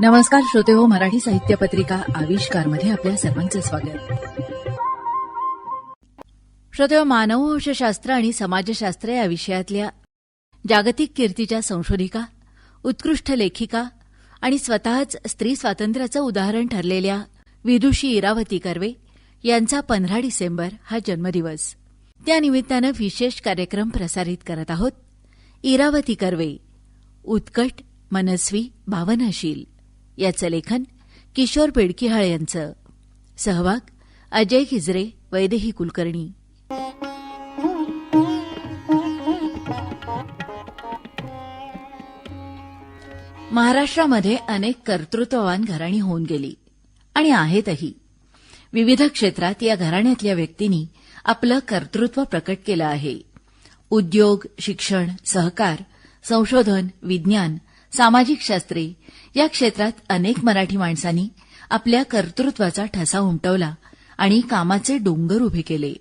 नमस्कार श्रोते हो मराठी साहित्य पत्रिका आविष्कारमध्ये आपल्या सर्वांचं स्वागत. श्रोते हो, मानववंशशास्त्र आणि समाजशास्त्र या विषयातल्या जागतिक कीर्तीच्या संशोधिका उत्कृष्ट लेखिका आणि स्वतःच स्त्री स्वातंत्र्याचं उदाहरण ठरलेल्या विदुषी इरावती कर्वे यांचा पंधरा डिसेंबर हा जन्मदिवस. त्यानिमित्तानं विशेष कार्यक्रम प्रसारित करत आहोत इरावती कर्वे उत्कट मनस्वी भावनाशील. याचं लेखन किशोर बेडकिहाळ यांचं. सहभाग अजय खिजरे वैदेही कुलकर्णी. महाराष्ट्रामध्ये अनेक कर्तृत्ववान घराणी होऊन गेली आणि आहेतही. विविध क्षेत्रात या घराण्यातल्या व्यक्तींनी आपलं कर्तृत्व प्रकट केलं आहे. उद्योग शिक्षण सहकार संशोधन विज्ञान सामाजिक शास्त्रे या क्षेत्रात अनेक मराठी माणसांनी आपल्या कर्तृत्वाचा ठसा उमटवला आणि कामाचे डोंगर उभे केले.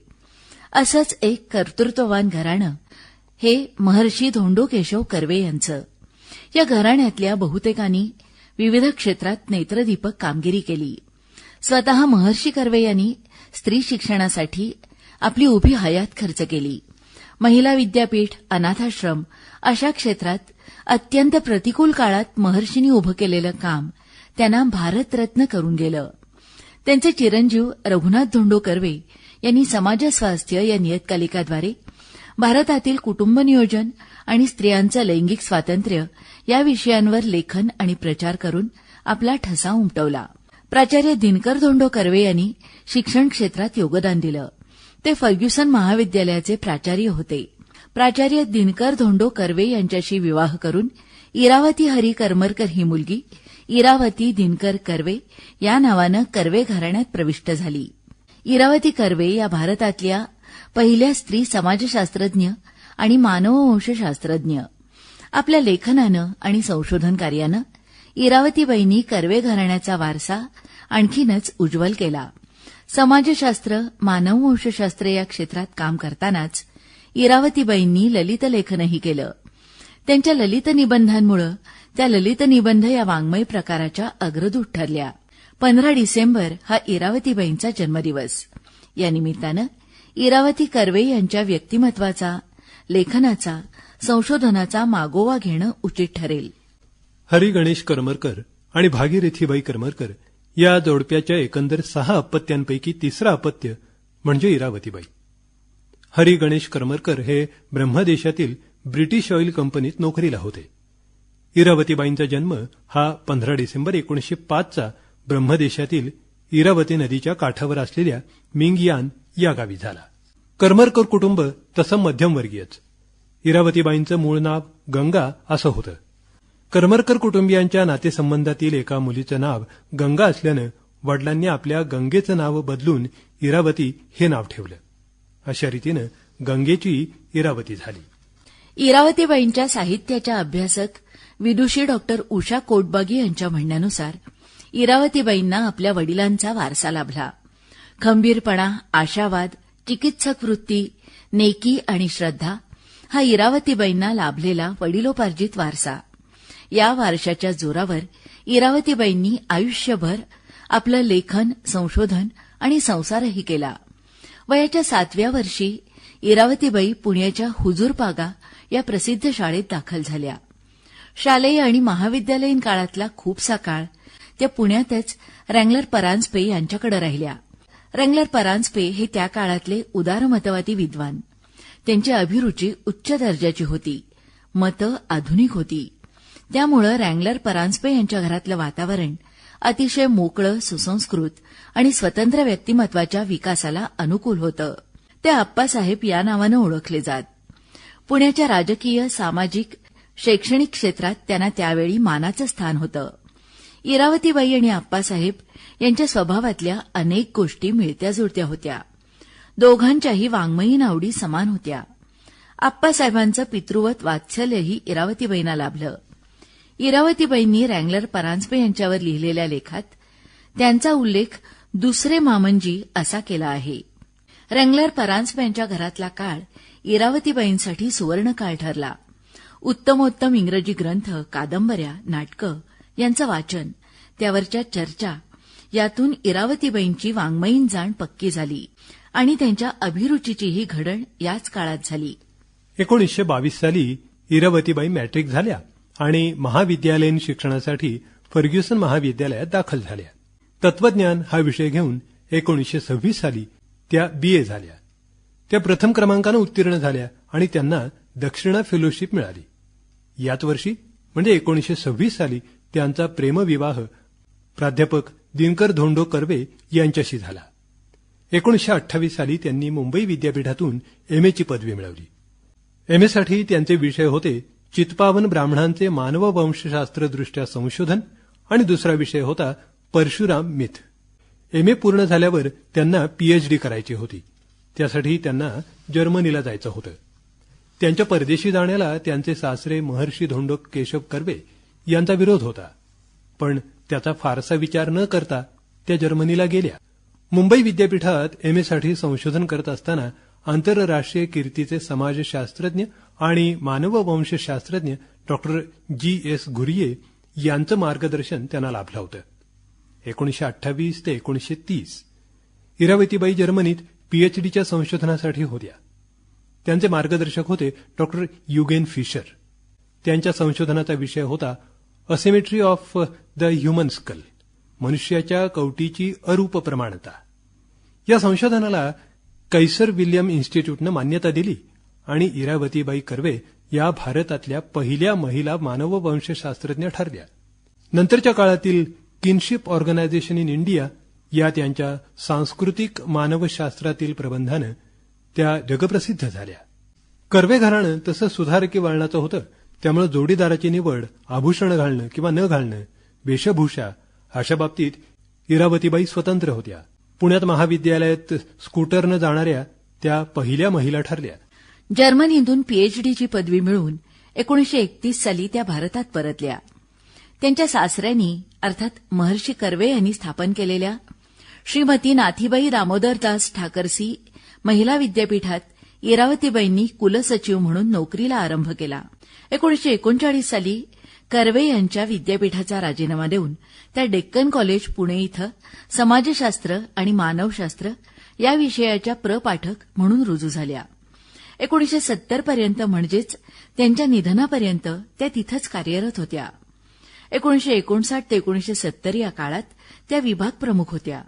असंच एक कर्तृत्ववान घराणं हे महर्षी धोंडो केशव कर्वे यांचं. या घराण्यातल्या बहुतेकांनी विविध क्षेत्रात नेत्रदीपक कामगिरी केली. स्वतः महर्षी कर्वे यांनी स्त्री शिक्षणासाठी आपली उभी हयात खर्च केली. महिला विद्यापीठ अनाथाश्रम अशा क्षेत्रात अत्यंत प्रतिकूल काळात महर्षींनी उभं केलेलं काम. त्यांना भारतरत्न करून गेलं. त्यांचे चिरंजीव रघुनाथ धोंडो कर्वे यांनी समाज स्वास्थ्य या नियतकालिकाद्वारे भारतातील कुटुंब नियोजन आणि स्त्रियांचं लैंगिक स्वातंत्र्य या विषयांवर लेखन आणि प्रचार करून आपला ठसा उमटवला. प्राचार्य दिनकर धोंडो कर्वे यांनी शिक्षण क्षेत्रात योगदान दिलं. ते फर्ग्युसन महाविद्यालयाचे प्राचार्य होते. प्राचार्य दिनकर धोंडो कर्वे यांच्याशी विवाह करून इरावती हरी करमरकर ही मुलगी इरावती दिनकर कर्वे या नावानं कर्वे घराण्यात प्रविष्ट झाली. इरावती कर्वे या भारतातल्या पहिल्या स्त्री समाजशास्त्रज्ञ आणि मानववंशशास्त्रज्ञ आपल्या लेखनानं आणि संशोधन कार्यानं इरावतीबाईंनी कर्वे घराण्याचा वारसा आणखीनच उज्ज्वल केला. समाजशास्त्र मानववंशशास्त्र या क्षेत्रात काम करतानाच इरावतीबाईंनी ललितलेखनही केलं. त्यांच्या ललित निबंधांमुळे त्या ललित निबंध या वाङ्मय प्रकाराच्या अग्रदूत ठरल्या. पंधरा डिसेंबर हा इरावतीबाईंचा जन्मदिवस. या निमित्तानं इरावती कर्वे यांच्या व्यक्तिमत्वाचा लेखनाचा संशोधनाचा मागोवा घेणं उचित ठरेल. हरी गणेश करमरकर आणि भागीरथीबाई करमरकर या जोडप्याच्या एकंदर सहा अपत्यांपैकी तिसरं अपत्य म्हणजे इरावतीबाई. हरी गणेश करमरकर हे ब्रह्मदेशातील ब्रिटिश ऑइल कंपनीत नोकरीला होते. इरावतीबाईंचा जन्म हा पंधरा डिसेंबर एकोणीशे पाचचा ब्रह्मदेशातील इरावती नदीच्या काठावर असलेल्या मिंगयान या गावी झाला. करमरकर कुटुंब तसं मध्यमवर्गीयच. इरावतीबाईंचं मूळ नाव गंगा असं होतं. करमरकर कुटुंबियांच्या नातेसंबंधातील एका मुलीचं नाव गंगा असल्यानं वडिलांनी आपल्या गंगेचं नाव बदलून इरावती हे नाव ठेवलं. अशा रीतीनं गंगेची इरावती झाली. इरावतीबाईंच्या साहित्याच्या अभ्यासक विदुषी डॉक्टर उषा कोटबागी यांच्या म्हणण्यानुसार इरावतीबाईंना आपल्या वडिलांचा वारसा लाभला. खंबीरपणा आशावाद चिकित्सक वृत्ती नेकी आणि श्रद्धा हा इरावतीबाईंना लाभलेला वडिलोपार्जित वारसा. या वारशाच्या जोरावर इरावतीबाईंनी आयुष्यभर आपलं लेखन संशोधन आणि संसारही केला. वयाच्या सातव्या वर्षी इरावतीबाई पुण्याच्या हुजूरपागा या प्रसिद्ध शाळेत दाखल झाल्या. शालेय आणि महाविद्यालयीन काळातला खूपसा काळ त्या पुण्यातच रँगलर परांजपे यांच्याकडे राहिल्या. रँगलर परांजपे हे त्या काळातले उदारमतवादी विद्वान. त्यांची अभिरुची उच्च दर्जाची होती. मतं आधुनिक होती. त्यामुळं रँगलर परांजपे यांच्या घरातलं वातावरण अतिशय मोकळं सुसंस्कृत आणि स्वतंत्र व्यक्तिमत्वाच्या विकासाला अनुकूल होतं. ते आप्पासाहेब या नावानं ओळखले जात. पुण्याच्या राजकीय सामाजिक शैक्षणिक क्षेत्रात त्यांना त्यावेळी मानाचं स्थान होतं. इरावतीबाई आणि आप्पासाहेब यांच्या स्वभावातल्या अनेक गोष्टी मिळत्या जुळत्या होत्या. दोघांच्याही वाङ्मयीन आवडी समान होत्या. आप्पासाहेबांचं पितृवत वात्सल्यही इरावतीबाईंना लाभलं. इरावतीबाईंनी रँगलर परांजपे यांच्यावर लिहिलेल्या लेखात त्यांचा उल्लेख दुसरे मामंजी असा केला आहे. रँगलर परांजपे यांच्या घरातला काळ इरावतीबाईंसाठी सुवर्णकाळ ठरला. उत्तमोत्तम इंग्रजी ग्रंथ कादंबऱ्या नाटकं यांचं वाचन त्यावरच्या चर्चा यातून इरावतीबाईंची वाङ्मयीन जाण पक्की झाली आणि त्यांच्या अभिरुचीचीही घडण याच काळात झाली. एकोणीसशे बावीस साली इरावतीबाई मॅट्रिक झाल्या. आणि महाविद्यालयीन शिक्षणासाठी फर्ग्युसन महाविद्यालयात दाखल झाल्या. तत्वज्ञान हा विषय घेऊन एकोणीसशे सव्वीस साली त्या बीए झाल्या. त्या प्रथम क्रमांकानं उत्तीर्ण झाल्या आणि त्यांना दक्षिणा फेलोशिप मिळाली. याच वर्षी म्हणजे एकोणीसशे सव्वीस साली त्यांचा प्रेमविवाह प्राध्यापक दिनकर धोंडो कर्वे यांच्याशी झाला. एकोणीसशे अठ्ठावीस साली त्यांनी मुंबई विद्यापीठातून एमएची पदवी मिळवली. एमएसाठी त्यांचे विषय होते चित्पावन ब्राह्मणांचे मानववंशशास्त्रदृष्ट्या संशोधन आणि दुसरा विषय होता परशुराम मिथ. एमए पूर्ण झाल्यावर त्यांना पीएचडी करायची होती. त्यासाठी त्यांना जर्मनीला जायचं होतं. त्यांच्या परदेशी जाण्याला त्यांचे सासरे महर्षी धोंडो केशव कर्वे यांचा विरोध होता. पण त्याचा फारसा विचार न करता त्या जर्मनीला गेल्या. मुंबई विद्यापीठात एमसाठी संशोधन करत असताना आंतरराष्ट्रीय कीर्तीचे समाजशास्त्रज्ञ आणि मानववंशशास्त्रज्ञ डॉक्टर जी. एस. घुरिये यांचं मार्गदर्शन त्यांना लाभलं होतं. एकोणीशे अठ्ठावीस ते एकोणीशे तीस. इरावतीबाई जर्मनीत पीएचडीच्या संशोधनासाठी होत्या. त्यांचे मार्गदर्शक होते डॉक्टर युगेन फिशर. त्यांच्या संशोधनाचा विषय होता asymmetry of the human skull मनुष्याच्या कवटीची अरूप प्रमाणता. या संशोधनाला कैसर विल्यम इन्स्टिट्यूटनं मान्यता दिली आणि इरावतीबाई कर्वे या भारतातल्या पहिल्या महिला मानववंशशास्त्रज्ञ ठरल्या. नंतरच्या काळातील किनशिप ऑर्गनायझेशन इन इंडिया या त्यांच्या सांस्कृतिक मानवशास्त्रातील प्रबंधानं त्या जगप्रसिद्ध झाल्या. कर्वे घराणं तसं सुधारकी वळणाचं होतं. त्यामुळे जोडीदाराची निवड आभूषण घालणं किंवा न घालणं वेशभूषा अशा बाबतीत इरावतीबाई स्वतंत्र होत्या. पुण्यात महाविद्यालयात स्कूटरनं जाणाऱ्या त्या पहिल्या महिला ठरल्या. जर्मनीतून पीएचडीची पदवी मिळवून एकोणीशे एकतीस साली त्या भारतात परतल्या. त्यांच्या सासऱ्यांनी अर्थात महर्षी कर्वे यांनी स्थापन केलेल्या श्रीमती नाथीबाई दामोदरदास ठाकरसी महिला विद्यापीठात इरावतीबाईंनी कुलसचिव म्हणून नोकरीला आरंभ केला. एकोणीशे एकोणचाळीस साली कर्वे यांच्या विद्यापीठाचा राजीनामा देऊन त्या डेक्कन कॉलेज पुणे इथं समाजशास्त्र आणि मानवशास्त्र या विषयाच्या प्रपाठक म्हणून रुजू झाल्या. एकोणीशे सत्तर पर्यंत म्हणजेच त्यांच्या निधनापर्यंत त्या तिथंच कार्यरत होत्या. एकोणीशे एकोणसाठ ते एकोणीशे सत्तर या काळात त्या विभाग प्रमुख होत्या.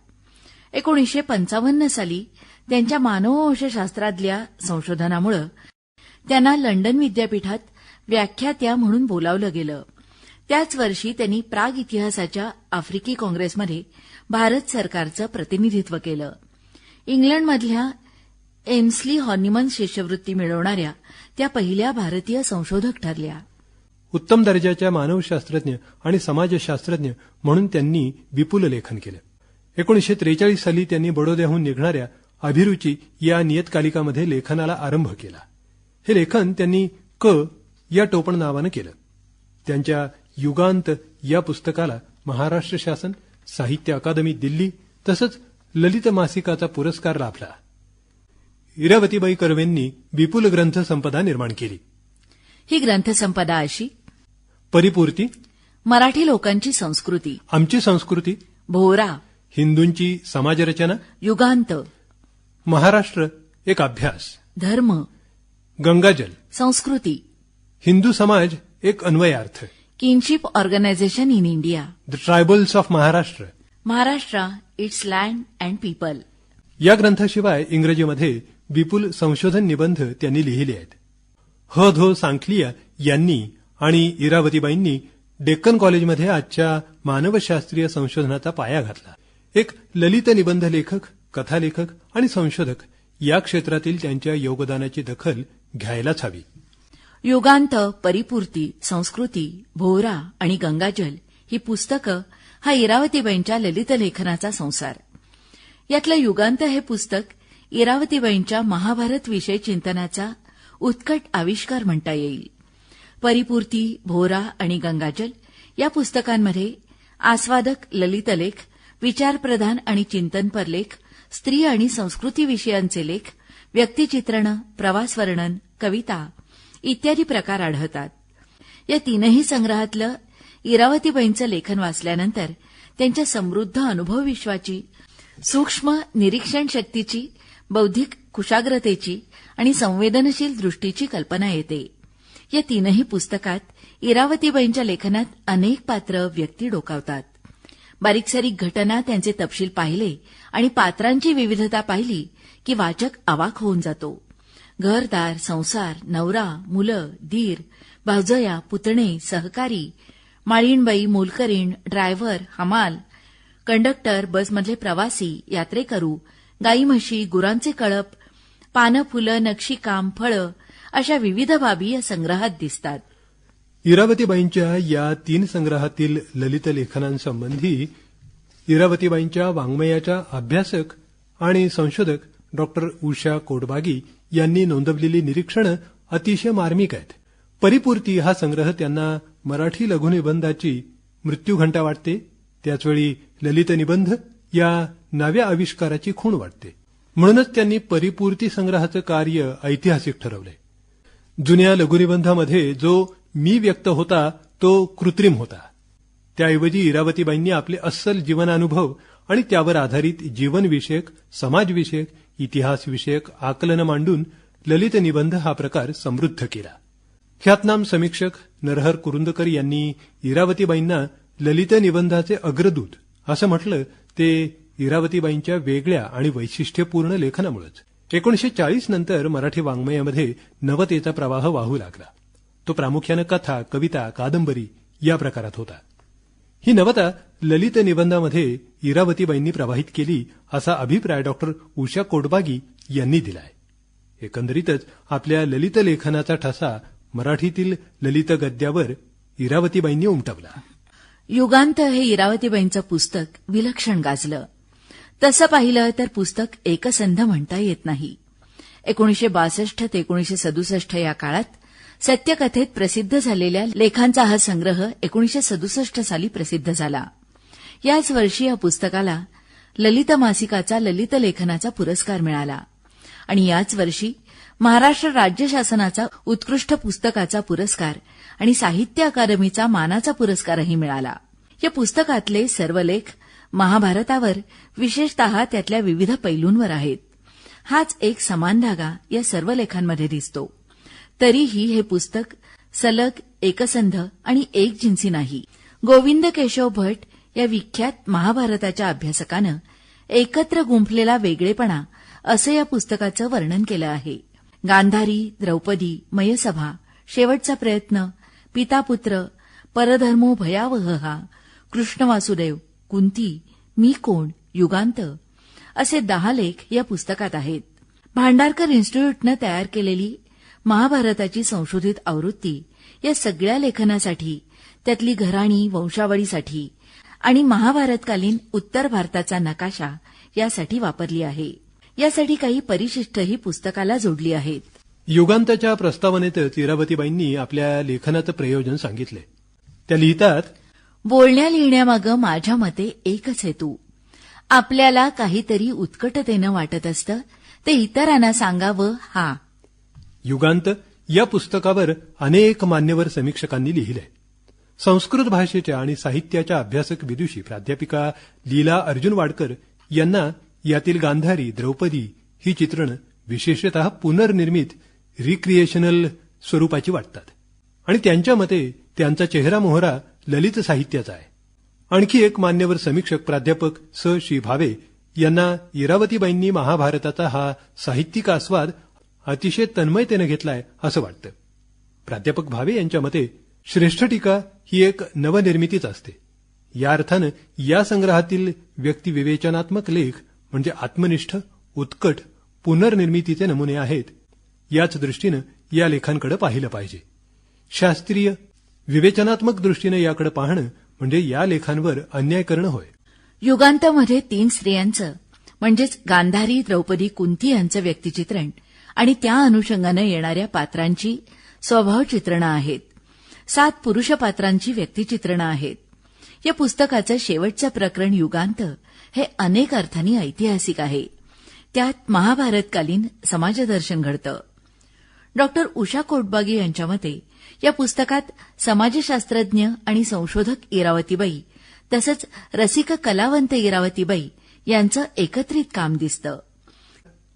एकोणीशे पंचावन्न साली त्यांच्या मानववंशशास्त्रातल्या संशोधनामुळे त्यांना लंडन विद्यापीठात व्याख्यात्या म्हणून बोलावलं गेलं. त्याच वर्षी त्यांनी प्राग इतिहासाच्या आफ्रिकी काँग्रेसमध्ये भारत सरकारचं प्रतिनिधित्व केलं. इंग्लंडमधल्या एम्सली हॉर्निमन शिष्यवृत्ती मिळवणाऱ्या त्या पहिल्या भारतीय संशोधक ठरल्या. उत्तम दर्जाच्या मानवशास्त्रज्ञ आणि समाजशास्त्रज्ञ म्हणून त्यांनी विपुल लेखन केलं. एकोणीशे त्रेचाळीस साली त्यांनी बडोद्याहून निघणाऱ्या अभिरुची या नियतकालिकामध्ये लेखनाला आरंभ केला. हे लेखन त्यांनी क. या टोपण नावानं केलं. त्यांच्या युगांत या पुस्तकाला महाराष्ट्र शासन साहित्य अकादमी दिल्ली तसंच ललित मासिकाचा पुरस्कार लाभला. इरावतीबाई कर्वेंनी विपुल ग्रंथ संपदा निर्माण केली. ही ग्रंथसंपदा अशी परिपूर्ती मराठी लोकांची संस्कृती आमची संस्कृती भोरा हिंदूंची समाजरचना युगांत महाराष्ट्र एक अभ्यास धर्म गंगाजल संस्कृती हिंदू समाज एक अन्वयार्थ. Kinship organisation in India the tribals of Maharashtra Maharashtra its land and people या ग्रंथाशिवाय इंग्रजीमध्ये विपुल संशोधन निबंध त्यांनी लिहिले आहेत. ह धो सांखलिया यांनी आणि इरावतीबाईंनी डेक्कन कॉलेजमध्ये आजच्या मानवशास्त्रीय संशोधनाचा पाया घातला. एक ललित निबंध लेखक कथालेखक आणि संशोधक या क्षेत्रातील त्यांच्या योगदानाची दखल घ्यायलाच हवी. युगांत परिपूर्ती संस्कृती भोवरा आणि गंगाजल ही पुस्तकं हा इरावतीबाईंच्या ललित लेखनाचा संसार. यातलं युगांत हे पुस्तक इरावतीबाईंच्या महाभारत विषय चिंतनाचा उत्कट आविष्कार म्हणता येईल. परिपूर्ती भोरा आणि गंगाजल या पुस्तकांमध्ये आस्वादक ललितलेख विचारप्रधान आणि चिंतनपर लेख स्त्री आणि संस्कृती विषयांचे लेख व्यक्तिचित्रणं प्रवासवर्णन कविता इत्यादी प्रकार आढळतात. या तीनही संग्रहातलं इरावतीबाईंचं लेखन वाचल्यानंतर त्यांच्या समृद्ध अनुभवविश्वाची सूक्ष्म निरीक्षण शक्तीची बौद्धिक कुशाग्रतेची आणि संवेदनशील दृष्टीची कल्पना येते. या तीनही पुस्तकात इरावतीबाईंच्या लेखनात अनेक पात्र व्यक्ती डोकावतात. बारीकसारीक घटना त्यांचे तपशील पाहिले आणि पात्रांची विविधता पाहिली की वाचक अवाक होऊन जातो. घरदार संसार नवरा मुलं धीर भावजया पुतणे सहकारी माळीणबाई मोलकरीण ड्रायव्हर हमाल कंडक्टर बसमधले प्रवासी यात्रेकरू गाई म्हशी गुरांचे कळप पानं फुलं नक्षीकाम फळं अशा विविध बाबी या संग्रहात दिसतात. इरावतीबाईंच्या या तीन संग्रहातील ललित लेखनांसंबंधी इरावतीबाईंच्या वाङ्मयाच्या अभ्यासक आणि संशोधक डॉक्टर उषा कोडबागी यांनी नोंदवलेली निरीक्षणं अतिशय मार्मिक आहेत. परिपूर्ती हा संग्रह त्यांना मराठी लघुनिबंधाची मृत्यूघंटा वाटते. त्याचवेळी ललित निबंध या नव्या आविष्काराची खूण वाटते. म्हणूनच त्यांनी परिपूर्ती संग्रहाचं कार्य ऐतिहासिक ठरवलंय. जुन्या लघुनिबंधामध्ये जो मी व्यक्त होता तो कृत्रिम होता. त्याऐवजी इरावतीबाईंनी आपले अस्सल जीवनानुभव आणि त्यावर आधारित जीवनविषयक समाजविषयक इतिहासविषयक आकलन मांडून ललित निबंध हा प्रकार समृद्ध केला. ख्यातनाम समीक्षक नरहर कुरुंदकर यांनी इरावतीबाईंना ललित निबंधाचे अग्रदूत असं म्हटलं ते इरावतीबाईंच्या वेगळ्या आणि वैशिष्ट्यपूर्ण लेखनामुळेच. एकोणीशे चाळीस नंतर मराठी वाङ्मयामध्ये नवतेचा प्रवाह वाहू लागला. तो प्रामुख्यानं कथा कविता कादंबरी या प्रकारात होता. ही नवता ललित निबंधामध्ये इरावतीबाईंनी प्रवाहित केली असा अभिप्राय डॉक्टर उषा कोटबागी यांनी दिलाय. एकंदरीतच आपल्या ललित लेखनाचा ठसा मराठीतील ललित गद्यावर इरावतीबाईंनी उमटवला. युगांत हे इरावतीबाईंचं पुस्तक विलक्षण गाजलं. तसं पाहिलं तर पुस्तक एकसंध म्हणता येत नाही. एकोणीशे बासष्ट ते एकोणीशे सदुसष्ट या काळात सत्यकथेत प्रसिद्ध झालेल्या लेखांचा हा संग्रह एकोणीशे सदुसष्ट साली प्रसिद्ध झाला. याच वर्षी या पुस्तकाला ललित मासिकाचा ललित लेखनाचा पुरस्कार मिळाला. आणि याच वर्षी महाराष्ट्र राज्य शासनाचा उत्कृष्ट पुस्तकाचा पुरस्कार आणि साहित्य अकादमीचा मानाचा पुरस्कारही मिळाला. या पुस्तकातले सर्व लेख महाभारतावर विशेषतः त्यातल्या विविध पैलूंवर आहेत. हाच एक समान धागा या सर्व लेखांमध्ये दिसतो. तरीही हे पुस्तक सलग एकसंध आणि एक जिन्सी नाही. गोविंद केशव भट या विख्यात महाभारताच्या अभ्यासकानं एकत्र गुंफलेला वेगळेपणा असं या पुस्तकाचं वर्णन केलं आहे. गांधारी द्रौपदी मयसभा शेवटचा प्रयत्न पितापुत्र परधर्मो भयावह हा कृष्ण वासुदेव कुंती मी कोण युगांत असे दहा लेख या पुस्तकात आहेत. भांडारकर इन्स्टिट्यूटनं तयार केलेली महाभारताची संशोधित आवृत्ती या सगळ्या लेखनासाठी त्यातली घराणी वंशावळीसाठी आणि महाभारतकालीन उत्तर भारताचा नकाशा यासाठी वापरली आहे. यासाठी काही परिशिष्टही पुस्तकाला जोडली आहेत. युगांताच्या प्रस्तावनेतच इरावतीबाईंनी आपल्या लेखनाचं प्रयोजन सांगितले. त्या लिहितात बोलण्या लिहिण्यामागं माझ्या मते एकच हेतू. आपल्याला काहीतरी उत्कटतेनं वाटत असतं ते इतरांना सांगावं हा. युगांत या पुस्तकावर अनेक मान्यवर समीक्षकांनी लिहिलंय संस्कृत भाषेच्या आणि साहित्याच्या अभ्यासक विदुषी प्राध्यापिका लीला अर्जुन वाडकर यांना यातील गांधारी द्रौपदी ही चित्रण विशेषतः पुनर्निर्मित रिक्रिएशनल स्वरूपाची वाटतात. आणि त्यांच्या मते त्यांचा चेहरा मोहरा ललित साहित्याचा आहे. आणखी एक मान्यवर समीक्षक प्राध्यापक स. श्री. भावे यांना इरावतीबाईंनी महाभारताचा हा साहित्यिक आस्वाद अतिशय तन्मयतेनं घेतलाय असं वाटतं. प्राध्यापक भावे यांच्या मते श्रेष्ठ टीका ही एक नवनिर्मितीच असते. या अर्थानं या संग्रहातील व्यक्तिविवेचनात्मक लेख म्हणजे आत्मनिष्ठ उत्कट पुनर्निर्मितीचे नमुने आहेत याच दृष्टीनं या लेखांकडे पाहिलं पाहिजे. शास्त्रीय विवेचनात्मक दृष्टीनं याकडे पाहणं म्हणजे या लेखांवर अन्याय करणं होय. युगांतामध्ये तीन स्त्रियांचं म्हणजेच गांधारी द्रौपदी कुंती यांचं व्यक्तिचित्रण आणि त्या अनुषंगानं येणाऱ्या पात्रांची स्वभाव चित्रणं आहेत. सात पुरुष पात्रांची व्यक्तिचित्रणं आहेत. या पुस्तकाचं शेवटचं प्रकरण युगांत हे अनेक अर्थांनी ऐतिहासिक आहे. त्यात महाभारतकालीन समाजदर्शन घडतं. डॉक्टर उषा कोटबागे यांच्या मते या पुस्तकात समाजशास्त्रज्ञ आणि संशोधक इरावतीबाई तसंच रसिक कलावंत इरावतीबाई यांचं एकत्रित काम दिसतं.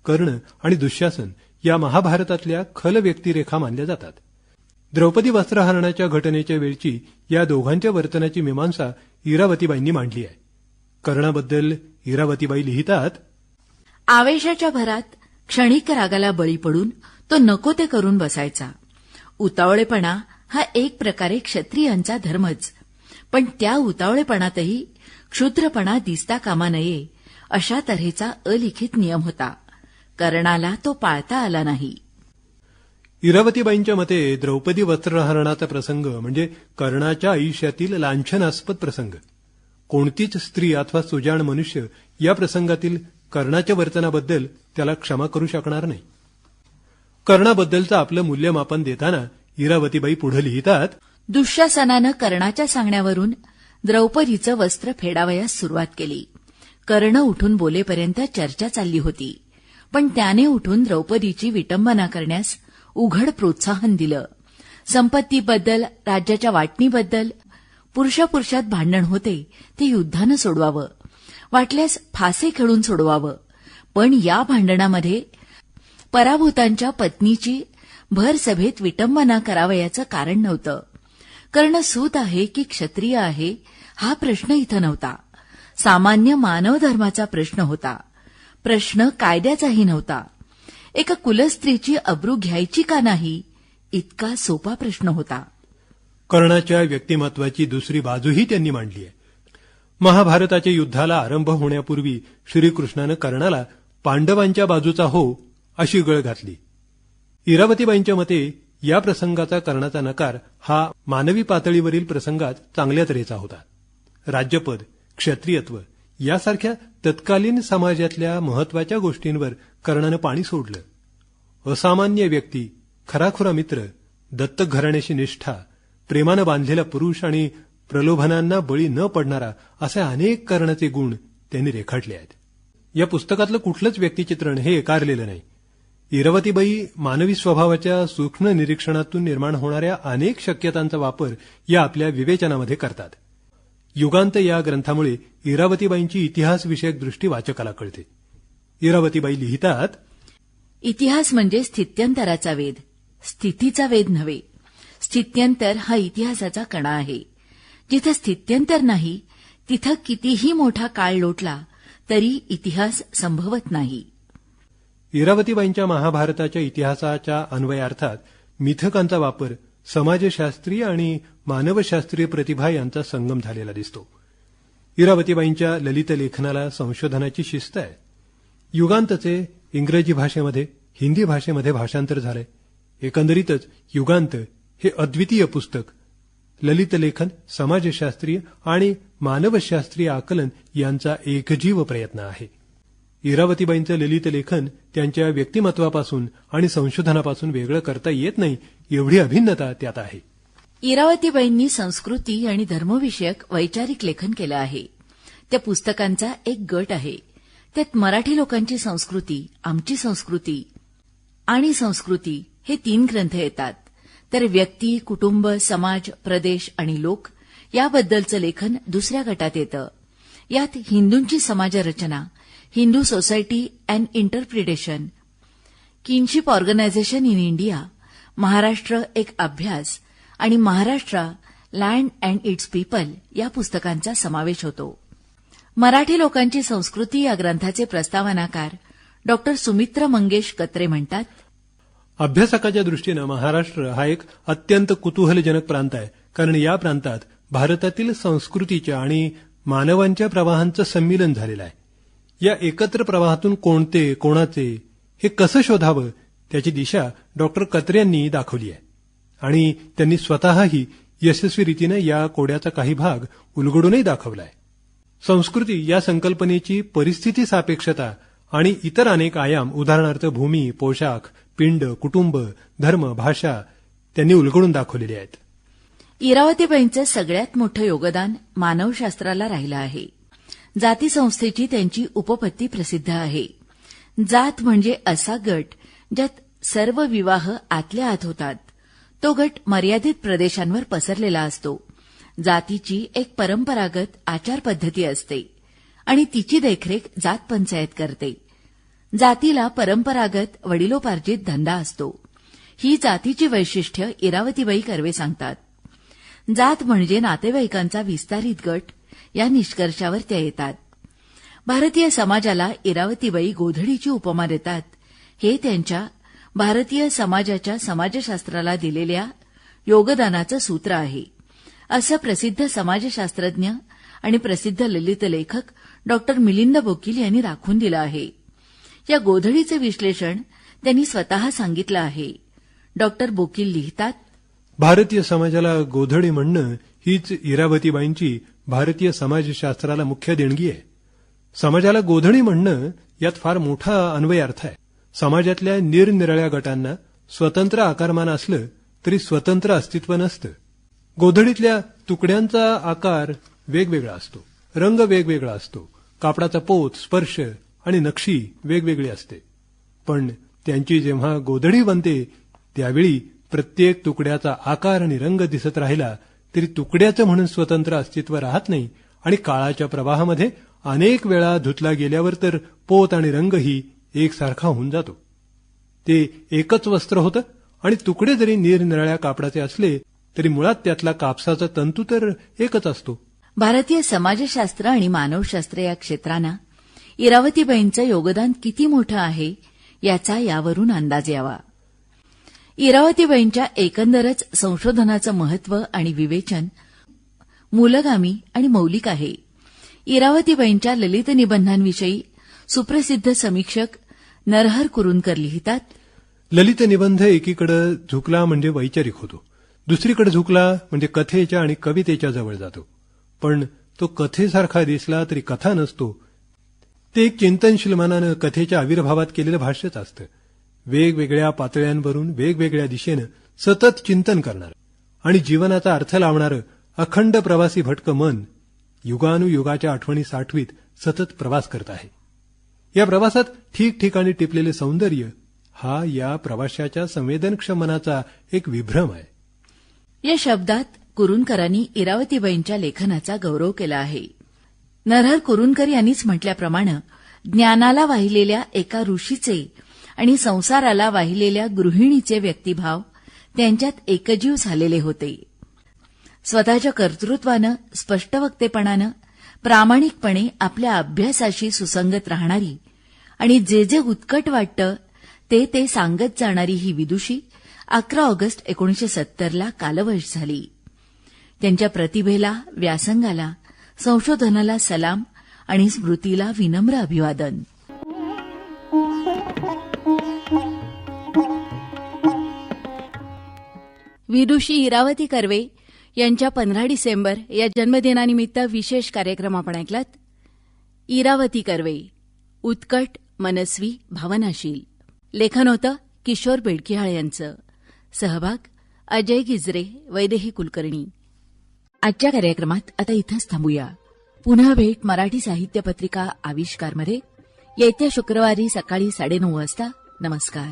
कर्ण आणि दुःशासन या महाभारतातल्या खल व्यक्तिरेखा मानल्या जातात. द्रौपदी वस्त्रहरणाच्या घटनेच्या वेळची या दोघांच्या वर्तनाची मीमांसा इरावतीबाईंनी मांडली आहे. कर्णाबद्दल इरावतीबाई लिहितात आवेशाच्या भरात क्षणिक रागाला बळी पडून तो नको ते करून बसायचा. उतावळेपणा हा एक प्रकारे क्षत्रियांचा धर्मच. पण त्या उतावळेपणातही क्षुद्रपणा दिसता कामा नये अशा तऱ्हेचा अलिखित नियम होता. कर्णाला तो पाळता आला नाही. इरावतीबाईंच्या मते द्रौपदी वस्त्रहरणाचा प्रसंग म्हणजे कर्णाच्या आयुष्यातील लांछनास्पद प्रसंग. कोणतीच स्त्री अथवा सुजाण मनुष्य या प्रसंगातील कर्णाच्या वर्तनाबद्दल त्याला क्षमा करू शकणार नाही. कर्णाबद्दलचं आपलं मूल्यमापन देताना इरावतीबाई पुढे लिहितात दुःशासनानं कर्णाच्या सांगण्यावरून द्रौपदीचं वस्त्र फेडावयास सुरुवात केली. कर्ण उठून बोलेपर्यंत चर्चा चालली होती. पण त्याने उठून द्रौपदीची विटंबना करण्यास उघड प्रोत्साहन दिलं. संपत्तीबद्दल राज्याच्या वाटणीबद्दल पुरुषापुरुषात भांडण होते ते युद्धानं सोडवावं. वाटल्यास फासे खेळून सोडवावं. पण या भांडणामध्ये पराभूतांच्या पत्नीची भरसभेत विटंबना करावयाचं कारण नव्हतं. कर्ण सूत आहे की क्षत्रिय आहे हा प्रश्न इथं नव्हता. सामान्य मानवधर्माचा प्रश्न होता. प्रश्न कायद्याचाही नव्हता. एका कुलस्त्रीची अब्रू घ्यायची का नाही? इतका सोपा प्रश्न होता. कर्णाच्या व्यक्तिमत्वाची दुसरी बाजूही त्यांनी मांडली आहे. महाभारताच्या युद्धाला आरंभ होण्यापूर्वी श्रीकृष्णानं कर्णाला पांडवांच्या बाजूचा हो अशी गळ घातली. इरावतीबाईंच्या मते या प्रसंगाचा कर्णाचा नकार हा मानवी पातळीवरील प्रसंगात चांगल्या तऱ्हेचा होता. राज्यपद क्षत्रियत्व यासारख्या तत्कालीन समाजातल्या महत्त्वाच्या गोष्टींवर कर्णानं पाणी सोडलं. असामान्य व्यक्ती खराखुरा मित्र दत्तक घराण्याशी निष्ठा प्रेमानं बांधलेला पुरुष आणि प्रलोभनांना बळी न पडणारा असे अनेक कर्णाचे गुण त्यांनी रेखाटले आहेत. या पुस्तकातलं कुठलंच व्यक्तिचित्रण हे एकारलेलं नाही. इरवतीबाई मानवी स्वभावाच्या सूक्ष्म निरीक्षणातून निर्माण होणाऱ्या अनेक शक्यतांचा वापर या आपल्या विवेचनामध्ये करतात. युगांत या ग्रंथामुळे इरावतीबाईंची इतिहासविषयक दृष्टी वाचकाला कळते. इरावतीबाई लिहितात इतिहास म्हणजे स्थित्यंतराचा वेध. स्थितीचा वेध नव्हे. स्थित्यंतर हा इतिहासाचा कणा आहे. जिथं स्थित्यंतर नाही तिथं कितीही मोठा काळ लोटला तरी इतिहास संभवत नाही. इरावतीबाईंच्या महाभारताच्या इतिहासाच्या अन्वयार्थात मिथकांचा वापर समाजशास्त्रीय आणि मानवशास्त्रीय प्रतिभा यांचा संगम झालेला दिसतो. इरावतीबाईंच्या ललित लेखनाला संशोधनाची शिस्त आहे. युगांतचे इंग्रजी भाषेमध्ये हिंदी भाषेमध्ये भाषांतर झालंय. एकंदरीतच युगांत हे अद्वितीय पुस्तक ललित लेखन समाजशास्त्रीय आणि मानवशास्त्रीय आकलन यांचा एकजीव प्रयत्न आहे. इरावतीबाईंचं ललित लेखन त्यांच्या व्यक्तिमत्वापासून आणि संशोधनापासून वेगळं करता येत नाही एवढी अभिन्नता त्यात आहे. इरावतीबाईंनी संस्कृती आणि धर्मविषयक वैचारिक लेखन केलं आहे. त्या पुस्तकांचा एक गट आहे. त्यात मराठी लोकांची संस्कृती आमची संस्कृती आणि संस्कृती हे तीन ग्रंथ येतात. तर व्यक्ती कुटुंब समाज प्रदेश आणि लोक याबद्दलचं लेखन दुसऱ्या गटात येतं. यात हिंदूंची समाजरचना Hindu society and interpretation kinship organisation in India Maharashtra एक अभ्यास आणि Maharashtra land and its people या पुस्तकांचा समावेश होतो. मराठी लोकांची संस्कृती या ग्रंथाचे प्रस्तावनाकार डॉक्टर सुमित्र मंगेश कत्रे म्हणतात अभ्यासकाच्या दृष्टीनं महाराष्ट्र हा एक अत्यंत कुतूहलजनक प्रांत आहे कारण या प्रांतात भारतातील संस्कृतीच्या आणि मानवांच्या प्रवाहांचं संमिलन झालेलं आहे. या एकत्र प्रवाहातून कोणते कोणाचे हे कसं शोधावं त्याची दिशा डॉक्टर कत्र्यांनी दाखवली आहे. आणि त्यांनी स्वतःही यशस्वी रीतीनं या कोड्याचा काही भाग उलगडूनही दाखवलाय. संस्कृती या संकल्पनेची परिस्थिती सापेक्षता आणि इतर अनेक आयाम उदाहरणार्थ भूमी पोशाख पिंड कुटुंब धर्म भाषा त्यांनी उलगडून दाखवलेली आहेत. इरावतीबाईंचं सगळ्यात मोठं योगदान मानवशास्त्राला राहिलं आहे. जाती संस्थेची त्यांची उपपत्ती प्रसिद्ध आहे. जात म्हणजे असा गट ज्यात सर्व विवाह आतल्या आत होतात. तो गट मर्यादित प्रदेशांवर पसरलेला असतो. जातीची एक परंपरागत आचार पद्धती असते आणि तिची देखरेख जात पंचायत करते. जातीला परंपरागत वडिलोपार्जित धंदा असतो. ही जातीची वैशिष्ट्य इरावतीबाई कर्वे सांगतात. जात म्हणजे नातेवाईकांचा विस्तारित गट या निष्कर्षावर त्या येतात. भारतीय समाजाला इरावतीबाई गोधडीची उपमा देतात. हे त्यांच्या भारतीय समाजाच्या समाजशास्त्राला दिलेल्या योगदानाचं सूत्र आहे. असं प्रसिद्ध समाजशास्त्रज्ञ आणि प्रसिद्ध ललित लेखक डॉक्टर मिलिंद बोकील यांनी राखून दिलं आहे. या गोधडीचे विश्लेषण त्यांनी स्वतः सांगितलं आहे. डॉक्टर बोकील लिहितात भारतीय समाजाला गोधडी म्हणणं हीच इरावतीबाईंची भारतीय समाजशास्त्राला मुख्य देणगी आहे. समाजाला गोधडी म्हणणं यात फार मोठा अन्वय अर्थ आहे. समाजातल्या निरनिराळ्या गटांना स्वतंत्र आकारमान असलं तरी स्वतंत्र अस्तित्व नसतं. गोधडीतल्या तुकड्यांचा आकार वेगवेगळा असतो. रंग वेगवेगळा असतो. कापडाचा पोत स्पर्श आणि नक्षी वेगवेगळी असते. पण त्यांची जेव्हा गोधडी बनते त्यावेळी प्रत्येक तुकड्याचा आकार आणि रंग दिसत राहिला तरी तुकड्याचं म्हणून स्वतंत्र अस्तित्व राहत नाही आणि काळाच्या प्रवाहामध्ये अनेक वेळा धुतला गेल्यावर तर पोत आणि रंगही एकसारखा होऊन जातो. ते एकच वस्त्र होतं आणि तुकडे जरी निरनिराळ्या कापडाचे असले तरी मुळात त्यातला कापसाचा तंतू तर एकच असतो. भारतीय समाजशास्त्र आणि मानवशास्त्र या क्षेत्रांना इरावतीबाईंचं योगदान किती मोठं आहे याचा यावरून अंदाज यावा. इरावतीबाईंच्या एकंदरच संशोधनाचं महत्त्व आणि विवेचन मूलगामी आणि मौलिक आहे. इरावतीबाईंच्या ललित निबंधांविषयी सुप्रसिद्ध समीक्षक नरहर कुरुंदकर लिहितात ललित निबंध एकीकडे झुकला म्हणजे वैचारिक होतो. दुसरीकडे झुकला म्हणजे कथेच्या आणि कवितेच्या जवळ जातो. पण तो कथेसारखा दिसला तरी कथा नसतो. ते एक चिंतनशील मनानं कथेच्या आविर्भावात केलेलं भाष्यच असतं. वेगवेगळ्या पातळ्यांवरून वेगवेगळ्या दिशेनं सतत चिंतन करणार आणि जीवनाचा अर्थ लावणारं अखंड प्रवासी भटकं मन युगानुयुगाच्या आठवणी साठवीत सतत प्रवास करत आहे. या प्रवासात ठिकठिकाणी टिपलेले सौंदर्य हा या प्रवाशाच्या संवेदनक्षम मनाचा एक विभ्रम आहे. या शब्दात कुरुंदकरांनी इरावतीबाईंच्या लेखनाचा गौरव केला आहे. नरहर कुरुंदकर यांनीच म्हटल्याप्रमाणे ज्ञानाला वाहिलेल्या एका ऋषीचे आणि संसाराला वाहिलेल्या गृहिणीचे व्यक्तिभाव त्यांच्यात एकजीव झालेले होते. स्वतःच्या कर्तृत्वानं स्पष्टवक्तेपणानं प्रामाणिकपणे आपल्या अभ्यासाशी सुसंगत राहणारी आणि जे जे उत्कट वाटतं ते ते सांगत जाणारी ही विदुषी अकरा ऑगस्ट एकोणीशे सत्तरला कालवश झाली. त्यांच्या प्रतिभेला व्यासंगाला संशोधनाला सलाम आणि स्मृतीला विनम्र अभिवादन. विदुषी इरावती कर्वे यांच्या पंधरा डिसेंबर या जन्मदिनानिमित्त विशेष कार्यक्रम आपण ऐकलात. इरावती कर्वे उत्कट मनस्वी भावनाशील. लेखन होतं किशोर बेडकिहाळ यांचं. सहभाग अजय गिजरे वैदेही कुलकर्णी. आजच्या कार्यक्रमात आता इथंच थांबूया. पुन्हा भेट मराठी साहित्य पत्रिका आविष्कारमध्ये. येत्या शुक्रवारी सकाळी साडेनऊ वाजता. नमस्कार.